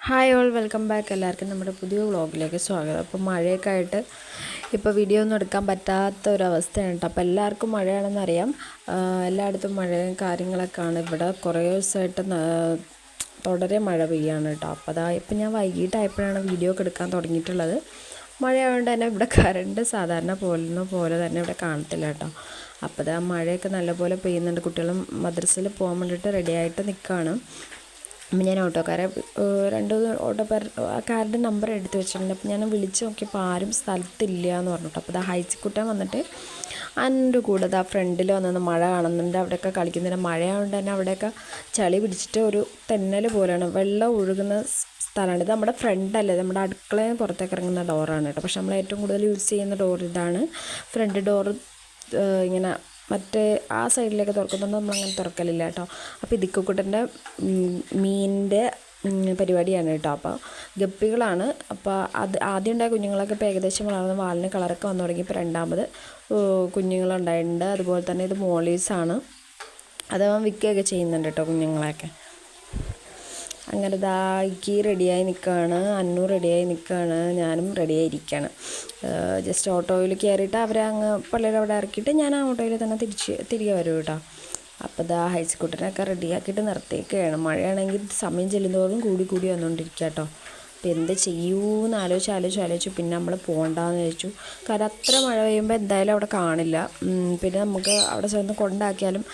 Hi all welcome back എല്ലാവർക്കും നമ്മുടെ പുതിയ വ്ളോഗിലേക്ക് സ്വാഗതം. അപ്പോൾ മഴയൊക്കെ ആയിട്ട് ഇപ്പോൾ വീഡിയോ ഒന്നും എടുക്കാൻ പറ്റാത്ത ഒരു അവസ്ഥയാണ് കേട്ടോ. അപ്പോൾ എല്ലാവർക്കും മഴയാണെന്ന് അറിയാം. എല്ലായിടത്തും മഴയും കാര്യങ്ങളൊക്കെ ആണ് ഇവിടെ കുറേ ദിവസമായിട്ട് തുടരെ മഴ പെയ്യാണ് കേട്ടോ. അപ്പോൾ അതാ ഇപ്പം ഞാൻ വൈകിട്ടായപ്പോഴാണ് വീഡിയോ ഒക്കെ എടുക്കാൻ തുടങ്ങിയിട്ടുള്ളത്. മഴയായതുകൊണ്ട് തന്നെ ഇവിടെ കറണ്ട് സാധാരണ പോലെ പോലെ തന്നെ ഇവിടെ കാണത്തില്ല കേട്ടോ. അപ്പോൾ ആ മഴയൊക്കെ നല്ലപോലെ പെയ്യുന്നുണ്ട്. കുട്ടികളും മദ്രസയിൽ പോകാൻ വേണ്ടിയിട്ട് റെഡിയായിട്ട് നിൽക്കുകയാണ് അപ്പം ഞാൻ ഓട്ടോക്കാരെ രണ്ട് ഓട്ടോക്കാർ ആ കാരുടെ നമ്പർ എടുത്തു വെച്ചിട്ടുണ്ട്. അപ്പം ഞാൻ വിളിച്ച് നോക്കിയപ്പോൾ ആരും സ്ഥലത്തില്ല എന്ന് പറഞ്ഞിട്ട്. അപ്പോൾ ദാ ഹൈച്ചിക്കുട്ടൻ വന്നിട്ട് എന്റെ കൂടെ ആ ഫ്രണ്ടിൽ വന്നത് മഴ കാണുന്നുണ്ട്. അവിടെയൊക്കെ കളിക്കുന്നുണ്ട് മഴയായതുകൊണ്ട് തന്നെ അവിടെയൊക്കെ ചളി പിടിച്ചിട്ട് ഒരു തെന്നൽ പോലെയാണ്. വെള്ളം ഒഴുകുന്ന സ്ഥലമാണ്. ഇത് നമ്മുടെ ഫ്രണ്ടല്ലേ നമ്മുടെ അടുക്കളയിൽ പുറത്തേക്ക് ഇറങ്ങുന്ന ഡോറാണ് കേട്ടോ. പക്ഷെ നമ്മൾ ഏറ്റവും കൂടുതൽ യൂസ് ചെയ്യുന്ന ഡോർ ഇതാണ്. ഫ്രണ്ട് ഡോറ് ഇങ്ങനെ മറ്റേ ആ സൈഡിലേക്ക് തുറക്കുന്നതുകൊണ്ട് നമ്മളങ്ങനെ തുറക്കലില്ല കേട്ടോ. അപ്പോൾ ഇതിക്കുക്കുട്ടന്റെ മീനിന്റെ പരിപാടിയാണ് കേട്ടോ. അപ്പോൾ ഗപ്പികളാണ്. അപ്പോൾ അത് ആദ്യം ഉണ്ടായ കുഞ്ഞുങ്ങളൊക്കെ ഇപ്പോൾ ഏകദേശം വളർന്ന് വാലിന് കളറൊക്കെ വന്നു തുടങ്ങി. ഇപ്പോൾ രണ്ടാമത് കുഞ്ഞുങ്ങളുണ്ടായിട്ടുണ്ട്. അതുപോലെ തന്നെ ഇത് മോളീസാണ്. അത് അവൻ വിൽക്കുകയൊക്കെ ചെയ്യുന്നുണ്ട് കേട്ടോ കുഞ്ഞുങ്ങളെയൊക്കെ. അങ്ങനെ ദാ ഇക്കി റെഡിയായി നിൽക്കുകയാണ് അന്നു റെഡിയായി നിൽക്കുകയാണ് ഞാനും റെഡിയായി ഇരിക്കുകയാണ് ജസ്റ്റ് ഓട്ടോയിൽ കയറിയിട്ട് അവരെ അങ്ങ് പള്ളിയുടെ അവിടെ ഇറക്കിയിട്ട് ഞാൻ ആ ഓട്ടോയിൽ തന്നെ തിരിച്ച് തിരികെ വരും കേട്ടോ. അപ്പോൾ ഇതാ ഹൈസ്കൂട്ടറിനൊക്കെ റെഡിയാക്കിയിട്ട് നിർത്തിയൊക്കെയാണ് മഴയാണെങ്കിൽ സമയം ചെല്ലുന്നതോറും കൂടി കൂടി വന്നുകൊണ്ടിരിക്കുക കേട്ടോ. അപ്പോൾ എന്ത് ചെയ്യൂന്ന് ആലോചിച്ച് ആലോചിച്ച് ആലോചിച്ച് പിന്നെ നമ്മൾ പോകണ്ടെന്ന് ചോദിച്ചു കാരണം അത്ര മഴ പെയ്യുമ്പോൾ എന്തായാലും അവിടെ കാണില്ല. പിന്നെ നമുക്ക് അവിടെ ചെന്ന് കൊണ്ടാക്കിയാലും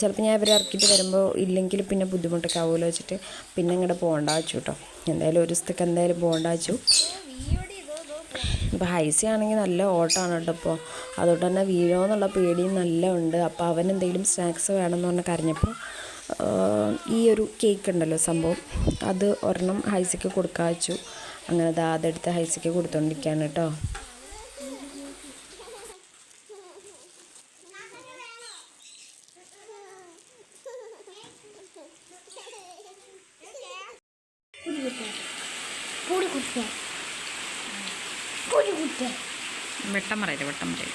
ചിലപ്പോൾ ഞാൻ ഇവരെ ഇറക്കിയിട്ട് വരുമ്പോൾ ഇല്ലെങ്കിൽ പിന്നെ ബുദ്ധിമുട്ടൊക്കെ ആവുമല്ലോ വെച്ചിട്ട് പിന്നെ ഇങ്ങോട്ട് പോകണ്ട വെച്ചു കേട്ടോ എന്തായാലും ഒരു ദിവസത്തേക്ക് എന്തായാലും പോകണ്ട വെച്ചു. ഇപ്പോൾ ഹൈസി ആണെങ്കിൽ നല്ല ഓട്ടമാണ് കേട്ടോ ഇപ്പോൾ അതുകൊണ്ട് തന്നെ വീഴോ എന്നുള്ള പേടിയും നല്ല ഉണ്ട്. അപ്പോൾ അവൻ എന്തെങ്കിലും സ്നാക്സ് വേണമെന്ന് പറഞ്ഞ് കരഞ്ഞപ്പോൾ ഈ ഒരു കേക്ക് ഉണ്ടല്ലോ സംഭവം. അത് ഒരെണ്ണം ഹൈസിക്ക് കൊടുക്കാൻ വെച്ചു. അങ്ങനെ ദാ അതെടുത്ത് ഹൈസിക്ക് കൊടുത്തോണ്ടിരിക്കുകയാണ് കേട്ടോ. വെട്ടം പറയില്ല വെട്ടം പറയില്ല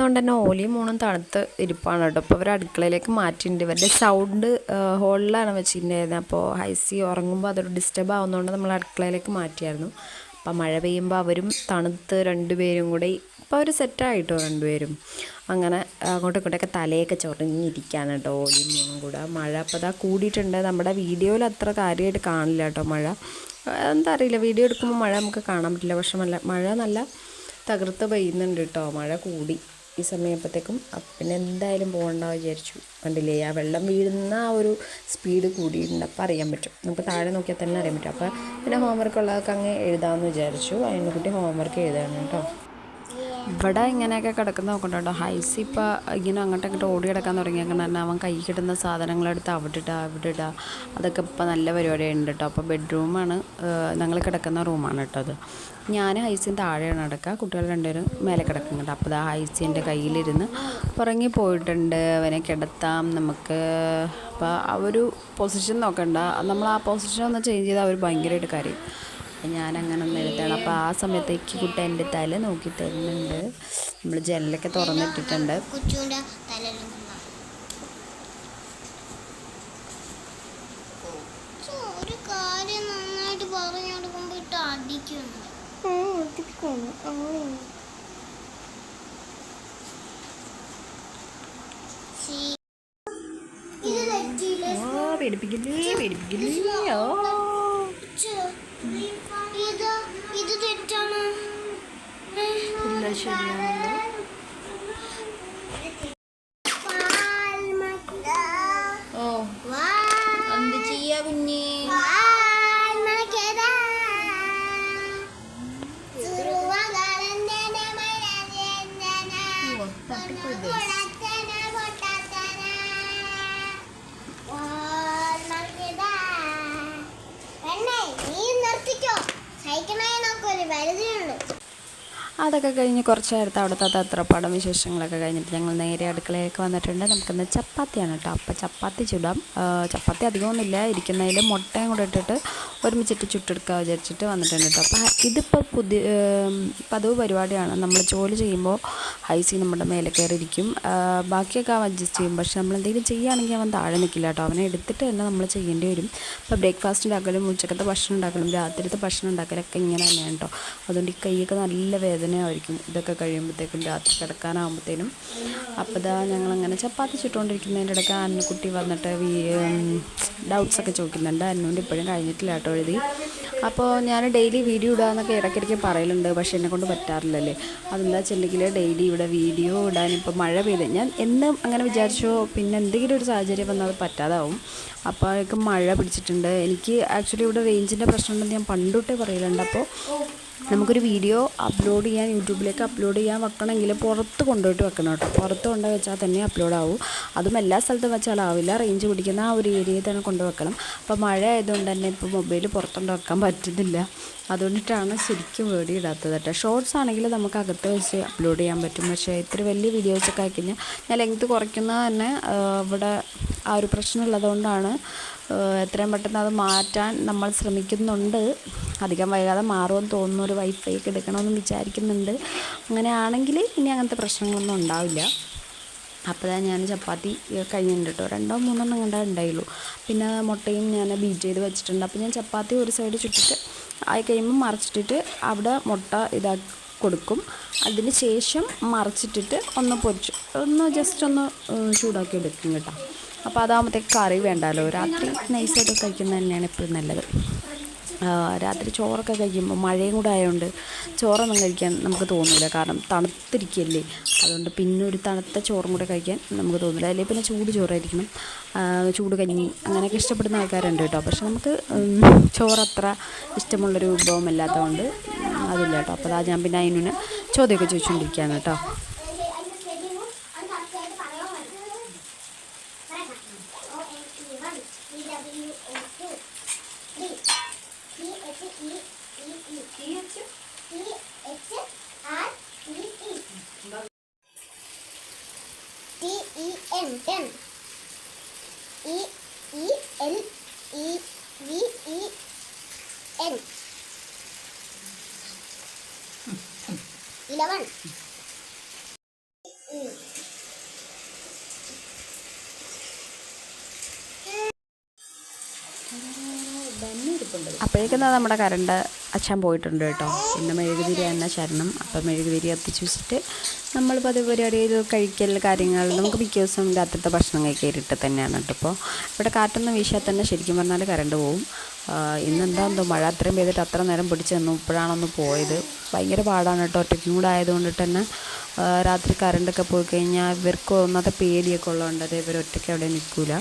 പൊടി തന്നെ ഓലിയും മൂണും തണുത്ത് ഇരിപ്പാണ് കേട്ടോ. അപ്പോൾ ഇവർ അടുക്കളയിലേക്ക് മാറ്റിയിട്ടുണ്ട്. ഇവരുടെ സൗണ്ട് ഹോളിലാണ് വെച്ചിട്ടുണ്ടായിരുന്നത് അപ്പോൾ ഹൈസി ഉറങ്ങുമ്പോൾ അതൊരു ഡിസ്റ്റർബ് ആവുന്നതുകൊണ്ട് നമ്മൾ അടുക്കളയിലേക്ക് മാറ്റിയായിരുന്നു. അപ്പോൾ മഴ പെയ്യുമ്പോൾ അവരും തണുത്ത് രണ്ടുപേരും കൂടെ ഇപ്പോൾ അവർ സെറ്റായിട്ടോ രണ്ടുപേരും. അങ്ങനെ അങ്ങോട്ടും ഇങ്ങോട്ടൊക്കെ തലയൊക്കെ ചൊറിഞ്ഞിരിക്കുകയാണ് കേട്ടോ ഓലിയും മൂന്നും കൂടെ. മഴ അപ്പോൾ അതാ കൂടിയിട്ടുണ്ട്. നമ്മുടെ വീഡിയോയിൽ അത്ര കാര്യമായിട്ട് കാണില്ല കേട്ടോ മഴ. എന്താ അറിയില്ല. വീഡിയോ എടുക്കുമ്പോൾ മഴ നമുക്ക് കാണാൻ പറ്റില്ല. പക്ഷെ മഴ നല്ല തകർത്ത് പെയ്യുന്നുണ്ട് കേട്ടോ. മഴ കൂടി. ഈ സമയപ്പോഴത്തേക്കും പിന്നെ എന്തായാലും പോകണ്ട വിചാരിച്ചു. കണ്ടില്ലേ? ആ വെള്ളം വീഴുന്ന ആ ഒരു സ്പീഡ് കൂടിയിട്ടുണ്ട്. അപ്പോൾ അറിയാൻ പറ്റും. നമുക്ക് താഴെ നോക്കിയാൽ തന്നെ അറിയാൻ പറ്റും. അപ്പോൾ പിന്നെ ഹോംവർക്ക് ഉള്ളതൊക്കെ അങ്ങ് എഴുതാമെന്ന് വിചാരിച്ചു. അതിനെ കുട്ടി ഹോംവർക്ക് എഴുതാണ് കേട്ടോ. ഇവിടെ ഇങ്ങനെയൊക്കെ കിടക്കുന്ന നോക്കണ്ട? കേട്ടോ ഹൈസ് ഇപ്പോൾ ഇങ്ങനെ അങ്ങോട്ട് ഇങ്ങോട്ട് ഓടി കിടക്കാൻ തുടങ്ങിയേക്കണം തന്നെ അവൻ കൈ കിട്ടുന്ന സാധനങ്ങളെടുത്ത് അവിടെ ഇടുക അവിടെ ഇടുക അതൊക്കെ ഇപ്പോൾ നല്ല പരിപാടിയുണ്ട് കേട്ടോ. അപ്പോൾ ബെഡ്റൂമാണ് ഞങ്ങൾ കിടക്കുന്ന റൂമാണ് കേട്ടോ അത്. ഞാൻ ഹൈസിൻ താഴെയാണ് കിടക്കുക കുട്ടികൾ രണ്ടുപേരും മേലെ കിടക്കുന്നുണ്ട് അപ്പോൾ ആ ഹൈസിന്റെ കയ്യിലിരുന്ന് പുറങ്ങി പോയിട്ടുണ്ട്. അവനെ കിടത്താം. നമുക്ക് അപ്പോൾ ആ ഒരു പൊസിഷൻ നോക്കണ്ട. നമ്മൾ ആ പൊസിഷൻ ഒന്ന് ചേഞ്ച് ചെയ്താൽ അവർ ഭയങ്കരമായിട്ട് കാര്യം. അപ്പം ഞാൻ അങ്ങനെ ഒന്ന് എഴുതാണ്. അപ്പോൾ ആ സമയത്തേക്ക് കുട്ടി എന്റെ തല നോക്കി തരുന്നുണ്ട്. നമ്മൾ ജനലൊക്കെ തുറന്നിട്ടിട്ടുണ്ട്? ഓ പേടിപ്പിക്കില്ലേ പേടിപ്പിക്കില്ലേ. ഓ ഇത് തെറ്റാണ്? ഇല്ല ശരിയാണല്ലോ അതൊക്കെ കഴിഞ്ഞ് കുറച്ച് നേരത്തെ അവിടുത്തെ തത്രപ്പാടം വിശേഷങ്ങളൊക്കെ കഴിഞ്ഞിട്ട് ഞങ്ങൾ നേരെ അടുക്കളയിലേക്ക് വന്നിട്ടുണ്ട്. നമുക്കിന്ന് ചപ്പാത്തിയാണ് കേട്ടോ. അപ്പോൾ ചപ്പാത്തി ചുടാം. ചപ്പാത്തി അധികമൊന്നുമില്ല. ഇരിക്കുന്നതിൽ മുട്ടയും കൂടെ ഇട്ടിട്ട് ഒരുമിച്ചിട്ട് ചുട്ടെടുക്കുക വിചാരിച്ചിട്ട് വന്നിട്ടുണ്ട് കേട്ടോ. അപ്പോൾ ഇതിപ്പോൾ പുതിയ പതിവ് പരിപാടിയാണ്. നമ്മൾ ജോലി ചെയ്യുമ്പോൾ ഹൈസി നമ്മുടെ മേലെ കയറിയിരിക്കും. ബാക്കിയൊക്കെ അവൻ അഡ്ജസ്റ്റ് ചെയ്യും. പക്ഷെ നമ്മൾ എന്തെങ്കിലും ചെയ്യുകയാണെങ്കിൽ അവൻ താഴെ നിൽക്കില്ല കേട്ടോ. അവനെ എടുത്തിട്ട് തന്നെ നമ്മൾ ചെയ്യേണ്ടി വരും. ഇപ്പോൾ ബ്രേക്ക്ഫാസ്റ്റ് ഉണ്ടാക്കലും ഉച്ചക്കത്തെ ഭക്ഷണം ഉണ്ടാക്കലും രാത്രിത്തെ ഭക്ഷണം ഉണ്ടാക്കലൊക്കെ ഇങ്ങനെ തന്നെയാണ് കേട്ടോ. അതുകൊണ്ട് ഈ കൈയൊക്കെ നല്ല വേദനയായിരിക്കും ഇതൊക്കെ കഴിയുമ്പോഴത്തേക്കും രാത്രി കിടക്കാനാകുമ്പോഴത്തേനും അപ്പോൾ ഇതാ ഞങ്ങളങ്ങനെ ചപ്പാത്തി ചുട്ടുകൊണ്ടിരിക്കുന്നതിന്റെ ഇടയ്ക്ക് അന്നുകുട്ടി വന്നിട്ട് ഒക്കെ ചോദിക്കുന്നുണ്ട്. അന്നുവിന്റെ ഇപ്പോഴും കഴിഞ്ഞിട്ടില്ല കേട്ടോ എഴുതി. അപ്പോൾ ഞാൻ ഡെയിലി വീഡിയോ ഇടാമെന്നൊക്കെ ഇടയ്ക്കിടയ്ക്ക് പറയലുണ്ട്. പക്ഷേ എന്നെക്കൊണ്ട് പറ്റാറില്ലല്ലേ. അതെന്താ വെച്ചിട്ടുണ്ടെങ്കിൽ ഡെയിലി ഇവിടെ വീഡിയോ ഇടാൻ ഇപ്പോൾ മഴ പെയ്ത്. ഞാൻ എന്നും അങ്ങനെ വിചാരിച്ചോ പിന്നെ എന്തെങ്കിലും ഒരു സാഹചര്യം വന്നാൽ അത് പറ്റാതാവും. അപ്പോഴേക്കും മഴ പിടിച്ചിട്ടുണ്ട്. എനിക്ക് ആക്ച്വലി ഇവിടെ റേഞ്ചിന്റെ പ്രശ്നമുണ്ടെന്ന് ഞാൻ പണ്ടുട്ടേ പറയലുണ്ട്. അപ്പോൾ നമുക്കൊരു വീഡിയോ അപ്ലോഡ് ചെയ്യാൻ യൂട്യൂബിലേക്ക് അപ്ലോഡ് ചെയ്യാൻ വെക്കണമെങ്കിൽ പുറത്ത് കൊണ്ടുപോയിട്ട് വെക്കണം കേട്ടോ. പുറത്ത് കൊണ്ടുപോയി വെച്ചാൽ തന്നെ അപ്ലോഡ് ആവും. അതും എല്ലാ സ്ഥലത്തും വെച്ചാലാവില്ല റേഞ്ച് പിടിക്കുന്ന ആ ഒരു ഏരിയയിൽ തന്നെ കൊണ്ട് വെക്കണം. അപ്പോൾ മഴ ആയതുകൊണ്ട് തന്നെ ഇപ്പോൾ മൊബൈൽ പുറത്തുകൊണ്ട് വെക്കാൻ പറ്റുന്നില്ല. അതുകൊണ്ടിട്ടാണ് ശരിക്കും വീഡിയോ ഇടാത്തത് കേട്ടോ. ഷോർട്സ് ആണെങ്കിൽ നമുക്ക് അകത്ത് വെച്ച് അപ്ലോഡ് ചെയ്യാൻ പറ്റും. പക്ഷേ ഇത്ര വലിയ വീഡിയോസൊക്കെ ആയി കഴിഞ്ഞാൽ ഞാൻ ലെങ്ത് കുറയ്ക്കുന്നത് തന്നെ ഇവിടെ ആ ഒരു പ്രശ്നം ഉള്ളതുകൊണ്ടാണ് ഏഹ് എത്രയും പെട്ടെന്ന് അത് മാറ്റാൻ നമ്മൾ ശ്രമിക്കുന്നുണ്ട്. അധികം വൈകാതെ മാറുമെന്ന് തോന്നുന്നു ഒരു വൈഫൈ ഒക്കെ എടുക്കണമെന്ന് വിചാരിക്കുന്നുണ്ട്. അങ്ങനെയാണെങ്കിൽ ഇനി അങ്ങനത്തെ പ്രശ്നങ്ങളൊന്നും ഉണ്ടാവില്ല. അപ്പോൾ ഞാൻ ചപ്പാത്തി കഴിഞ്ഞിട്ടുണ്ട് കേട്ടോ. രണ്ടോ മൂന്നോ നിങ്ങളുടെ ഉണ്ടായുള്ളൂ. പിന്നെ മുട്ടയും ഞാൻ ബീറ്റ് ചെയ്ത് വെച്ചിട്ടുണ്ട്. അപ്പോൾ ഞാൻ ചപ്പാത്തി ഒരു സൈഡ് ചുറ്റിട്ട് ആയി കഴിയുമ്പോൾ മറിച്ചിട്ടിട്ട് അവിടെ മുട്ട ഇതാക്കി കൊടുക്കും. അതിന് ശേഷം മറിച്ചിട്ടിട്ട് ഒന്ന് പൊരിച്ച് ഒന്ന് ജസ്റ്റ് ഒന്ന് ചൂടാക്കി എടുക്കും കേട്ടോ. അപ്പോൾ അതാകുമ്പോഴത്തേക്ക് കറി വേണ്ടല്ലോ. രാത്രി നൈസായിട്ട് കഴിക്കുന്നത് തന്നെയാണ് എപ്പോഴും നല്ലത്. രാത്രി ചോറൊക്കെ കഴിക്കുമ്പോൾ മഴയും കൂടെ ആയതുകൊണ്ട് ചോറൊന്നും കഴിക്കാൻ നമുക്ക് തോന്നില്ല കാരണം തണുത്തിരിക്കല്ലേ. അതുകൊണ്ട് പിന്നെ ഒരു തണുത്ത ചോറും കൂടെ കഴിക്കാൻ നമുക്ക് തോന്നില്ല അല്ലെങ്കിൽ പിന്നെ ചൂട് ചോറായിരിക്കണം. ചൂട് കഞ്ഞി അങ്ങനെയൊക്കെ ഇഷ്ടപ്പെടുന്ന ആൾക്കാരുണ്ട് കേട്ടോ. പക്ഷെ നമുക്ക് ചോറ് അത്ര ഇഷ്ടമുള്ളൊരു വിഭവമല്ലാത്തതുകൊണ്ട് അതില്ല കേട്ടോ. അപ്പോൾ അതാ ഞാൻ പിന്നെ അതിനു ചോദ്യമൊക്കെ ചോദിച്ചുകൊണ്ടിരിക്കുകയാണ് കേട്ടോ. Eleven. അപ്പോഴേക്കും നമ്മുടെ കറണ്ട് അച്ഛൻ പോയിട്ടുണ്ട് കേട്ടോ. പിന്നെ മെഴുകുതിരി തന്നെ ശരണം. അപ്പം മെഴുകുതിരി കത്തിച്ച് വെച്ചിട്ട് നമ്മൾ പതിവ് പരിപാടിയിൽ കഴിക്കൽ കാര്യങ്ങൾ നമുക്ക് മിക്ക ദിവസം രാത്രിത്തെ ഭക്ഷണം കഴിക്കാൻ കഴിക്കാനായിട്ട് തന്നെയാണ് കേട്ടോ ഇപ്പോൾ ഇവിടെ കാറ്റൊന്നും വീശാൽ തന്നെ ശരിക്കും പറഞ്ഞാൽ കറണ്ട് പോവും. ആ, ഇന്നെന്താ എന്തോ മഴ അത്രയും പെയ്തിട്ട് അത്ര നേരം പിടിച്ച് നിന്നു. ഇപ്പോഴാണൊന്ന് പോയത്. ഭയങ്കര പാടാണ് കേട്ടോ. ഒറ്റയ്ക്കും കൂടെ ആയതുകൊണ്ട് തന്നെ രാത്രി കറണ്ടൊക്കെ പോയി കഴിഞ്ഞാൽ ഇവർക്ക് ഒന്നാമത്തെ പേടിയൊക്കെ ഉള്ളതുകൊണ്ട് ഇവർ ഒറ്റയ്ക്ക് അവിടെ നിൽക്കില്ല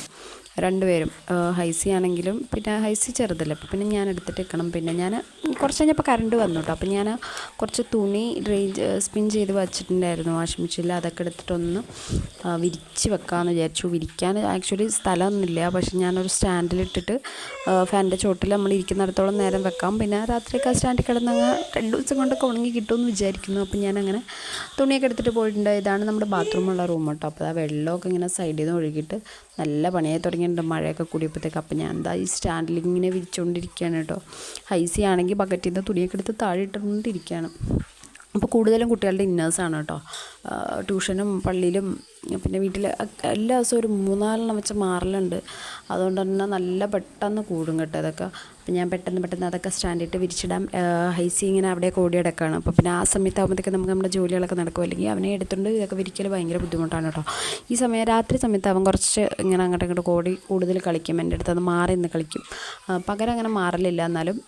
രണ്ടുപേരും ഹൈസി ആണെങ്കിലും പിന്നെ ഹൈസി ചെറുതല്ലേ. അപ്പോൾ പിന്നെ ഞാൻ എടുത്തിട്ട് വെക്കണം പിന്നെ ഞാൻ കുറച്ച് കഴിഞ്ഞപ്പോൾ കറണ്ട് വന്നു കേട്ടോ അപ്പോൾ ഞാൻ കുറച്ച് തുണി റേഞ്ച് സ്പിൻ ചെയ്ത് വെച്ചിട്ടുണ്ടായിരുന്നു. വാഷിംഗ് മെഷീനിൽ അതൊക്കെ എടുത്തിട്ടൊന്ന് വിരിച്ച് വെക്കാമെന്ന് വിചാരിച്ചു. വിരിക്കാൻ ആക്ച്വലി സ്ഥലമൊന്നുമില്ല. പക്ഷെ ഞാനൊരു സ്റ്റാൻഡിലിട്ടിട്ട് ഫാനിന്റെ ചോട്ടിൽ നമ്മൾ ഇരിക്കുന്നിടത്തോളം നേരം വെക്കാം. പിന്നെ രാത്രിയൊക്കെ ആ സ്റ്റാൻഡിൽ കിടന്നങ്ങ് രണ്ട് ദിവസം കൊണ്ടൊക്കെ ഉണങ്ങി കിട്ടുമെന്ന് വിചാരിക്കുന്നു. അപ്പോൾ ഞാനങ്ങനെ തുണിയൊക്കെ എടുത്തിട്ട് പോയിട്ടുണ്ട്. ഇതാണ് നമ്മുടെ ബാത്റൂമുള്ള റൂം കേട്ടോ അപ്പോൾ ആ വെള്ളമൊക്കെ ഇങ്ങനെ സൈഡിൽ നിന്ന് ഒഴുകിയിട്ട് നല്ല പണിയായി തുടങ്ങിയിട്ടുണ്ട് മഴയൊക്കെ കൂടിയപ്പോഴത്തേക്ക്. അപ്പം ഞാൻ എന്താ ഈ സ്റ്റാൻഡിൽ ഇങ്ങനെ വിരിച്ചുകൊണ്ടിരിക്കുകയാണ് കേട്ടോ ഹൈസി ആണെങ്കിൽ ബക്കറ്റിൽ നിന്ന് തുണിയൊക്കെ എടുത്ത് താഴെ ഇട്ടുകൊണ്ടിരിക്കുകയാണ്. അപ്പോൾ കൂടുതലും കുട്ടികളുടെ ഇന്നേഴ്സാണ് കേട്ടോ. ട്യൂഷനും പള്ളിയിലും പിന്നെ വീട്ടിൽ എല്ലാ ദിവസവും ഒരു മൂന്നാലെണ്ണം വെച്ച് മാറലുണ്ട്. അതുകൊണ്ട് തന്നെ നല്ല പെട്ടെന്ന് കൂടും കേട്ടോ അതൊക്കെ അപ്പം ഞാൻ പെട്ടെന്ന് പെട്ടെന്ന് അതൊക്കെ സ്റ്റാൻഡിട്ട് വിരിച്ചിടാം. ഹൈസി ഇങ്ങനെ അവിടെ ഓടി കിടക്കുകയാണ് അപ്പോൾ പിന്നെ ആ സമയത്താകുമ്പോഴത്തേക്ക് നമുക്ക് നമ്മുടെ ജോലികളൊക്കെ നടക്കും അല്ലെങ്കിൽ അവനെ എടുത്തുകൊണ്ട് ഇതൊക്കെ വിരിക്കൽ ഭയങ്കര ബുദ്ധിമുട്ടാണ് കേട്ടോ. ഈ സമയം രാത്രി സമയത്ത് അവൻ കുറച്ച് ഇങ്ങനെ അങ്ങോട്ടും ഇങ്ങോട്ട് കോടി കൂടുതൽ കളിക്കും. എന്റെ അടുത്ത് അത് മാറി നിന്ന് കളിക്കും. പകരം അങ്ങനെ മാറലില്ല എന്നാലും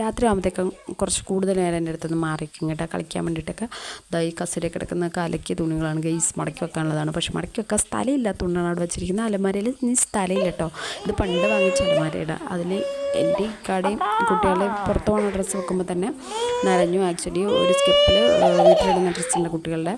രാത്രി ആകുമ്പോഴത്തേക്കും കുറച്ച് കൂടുതൽ നേരം എന്റെ അടുത്തുനിന്ന് മാറിക്കും കേട്ടോ. കളിക്കാൻ വേണ്ടിയിട്ടൊക്കെ. ദൈ കസരി കിടക്കുന്ന കലക്കിയ തുണികളാണ് ഗെയ്സ് മടക്കി വെക്കാനുള്ളതാണ്. പക്ഷെ മടക്കി വെക്കാൻ സ്ഥലമില്ല. തുണിയാണ് അവിടെ വെച്ചിരിക്കുന്നത്. അലമാരയിൽ ഇനി സ്ഥലമില്ല കേട്ടോ. ഇത് പണ്ട് വാങ്ങിച്ച അലമാരയുടെ. അതിൽ എന്റെ ഈ കടയും കുട്ടികളുടെ പുറത്ത് പോകുന്ന ഡ്രസ്സ് വെക്കുമ്പോൾ തന്നെ നനഞ്ഞു ആക്ച്വലി ഒരു സ്കെപ്പിൽ വീട്ടിലിടുന്ന ഡ്രസ്സിന്റെ കുട്ടികളുടെ.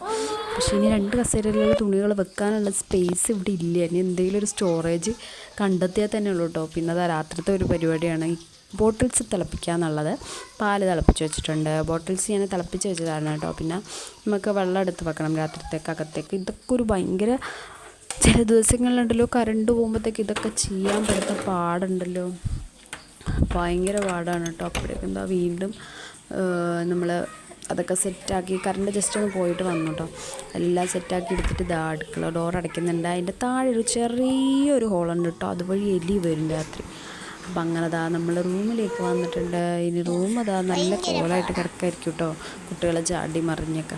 പക്ഷേ ഇനി രണ്ട് കസേരയിലുള്ള തുണികൾ വെക്കാനുള്ള സ്പേസ് ഇവിടെ ഇല്ല. ഇനി എന്തെങ്കിലും ഒരു സ്റ്റോറേജ് കണ്ടെത്തിയാൽ തന്നെ ഉള്ളൂ കേട്ടോ. പിന്നെ അതാ രാത്രിത്തെ ഒരു പരിപാടിയാണ്. ബോട്ടിൽസ് തിളപ്പിക്കുക എന്നുള്ളത് പാൽ തിളപ്പിച്ച് വെച്ചിട്ടുണ്ട്. ബോട്ടിൽസ് ഞാൻ തിളപ്പിച്ച് വെച്ചതാണ് കേട്ടോ. പിന്നെ നമുക്ക് വെള്ളം എടുത്ത് വെക്കണം രാത്രിത്തേക്ക് അകത്തേക്ക്. ഇതൊക്കെ ഒരു ഭയങ്കര ചില ദിവസങ്ങളിലുണ്ടല്ലോ കറണ്ട് പോകുമ്പോഴത്തേക്ക് ഇതൊക്കെ ചെയ്യാൻ പറ്റുന്ന പാടുണ്ടല്ലോ. ഭയങ്കര പാടാണ് കേട്ടോ. അപ്പോഴേക്കും എന്താ വീണ്ടും നമ്മൾ അതൊക്കെ സെറ്റാക്കി കറണ്ട് ജസ്റ്റ് ഒന്ന് പോയിട്ട് വന്നു കേട്ടോ. എല്ലാം സെറ്റാക്കി എടുത്തിട്ട് ഇതാ അടുക്കള ഡോർ അടയ്ക്കുന്നുണ്ട്. അതിന്റെ താഴെ ഒരു ചെറിയൊരു ഹോളുണ്ട് കേട്ടോ. അതുവഴി എലി വരും രാത്രി. അപ്പം അങ്ങനെ അതാ നമ്മൾ റൂമിലേക്ക് വന്നിട്ടുണ്ട്. ഇനി റൂം അതാ നല്ല കോളായിട്ട് കിടക്കായിരിക്കും കേട്ടോ കുട്ടികളെ ചാടി മറിഞ്ഞൊക്കെ.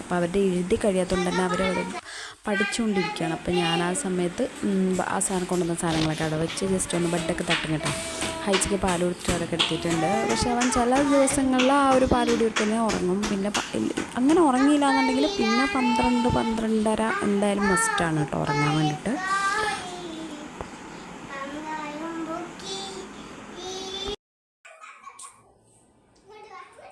അപ്പോൾ അവരുടെ എഴുതി കഴിയാത്തതുകൊണ്ട് തന്നെ അവരവിടെ പഠിച്ചുകൊണ്ടിരിക്കുകയാണ് അപ്പം ഞാൻ ആ സമയത്ത് ആ സാധനം കൊണ്ടുവന്ന സാധനങ്ങളൊക്കെ അവിടെ വെച്ച് ജസ്റ്റ് ഒന്ന് ബെഡൊക്കെ തട്ടും കേട്ടോ. ഹൈച്ചയ്ക്ക് പാൽ കൊടുത്തിട്ട് അതൊക്കെ എടുത്തിട്ടുണ്ട് പക്ഷെ അവൻ ചില ദിവസങ്ങളിൽ ആ ഒരു പാൽ കുടി തന്നെ ഉറങ്ങും. പിന്നെ അങ്ങനെ ഉറങ്ങിയില്ല എന്നുണ്ടെങ്കിൽ പിന്നെ പന്ത്രണ്ട് പന്ത്രണ്ടര എന്തായാലും മസ്റ്റാണ് കേട്ടോ ഉറങ്ങാൻ വേണ്ടിയിട്ട്.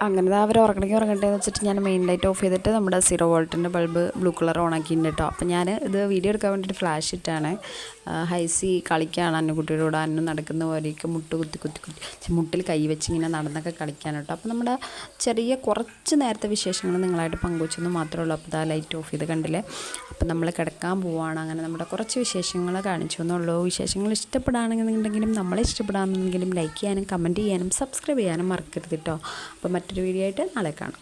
അങ്ങനെ അവർ ഉറങ്ങണമെങ്കിൽ ഉറങ്ങട്ടെ എന്ന് വെച്ചിട്ട് ഞാൻ മെയിൻ ലൈറ്റ് ഓഫ് ചെയ്തിട്ട് നമ്മുടെ സീറോ വോൾട്ടിന്റെ ബൾബ് ബ്ലൂ കളർ ഓൺ ആക്കിയിട്ടുണ്ട് കേട്ടോ അപ്പോൾ ഞാൻ ഇത് വീഡിയോ എടുക്കാൻ വേണ്ടിയിട്ട് ഫ്ലാഷ് ഇട്ടാണ്. ഹൈസി കളിക്കുകയാണ് അന്നുകുട്ടിയുടെ കൂടെ. അന്നു നടക്കുന്ന പോലെയൊക്കെ മുട്ട് കുത്തി കുത്തി കുത്തി. മുട്ടിൽ കൈ വെച്ച് ഇങ്ങനെ നടന്നൊക്കെ കളിക്കാൻ കേട്ടോ അപ്പോൾ നമ്മുടെ ചെറിയ കുറച്ച് നേരത്തെ വിശേഷങ്ങൾ നിങ്ങളായിട്ട് പങ്കുവെച്ചെന്ന് മാത്രമേ ഉള്ളൂ അപ്പോൾ ഇതാ ലൈറ്റ് ഓഫ് ചെയ്ത് കണ്ടില്ലേ? അപ്പോൾ നമ്മൾ കിടക്കാൻ പോവാണ്. അങ്ങനെ നമ്മുടെ കുറച്ച് വിശേഷങ്ങൾ കാണിച്ചു എന്നുള്ളൂ. വിശേഷങ്ങൾ ഇഷ്ടപ്പെടുകയാണെന്നുണ്ടെങ്കിലും നമ്മളെ ഇഷ്ടപ്പെടാമെന്നുണ്ടെങ്കിലും ലൈക്ക് ചെയ്യാനും കമന്റ് ചെയ്യാനും സബ്സ്ക്രൈബ് ചെയ്യാനും മറക്കരുത് കേട്ടോ. അപ്പോൾ മറ്റൊരു വീഡിയോ ആയിട്ട് നാളെ കാണാം.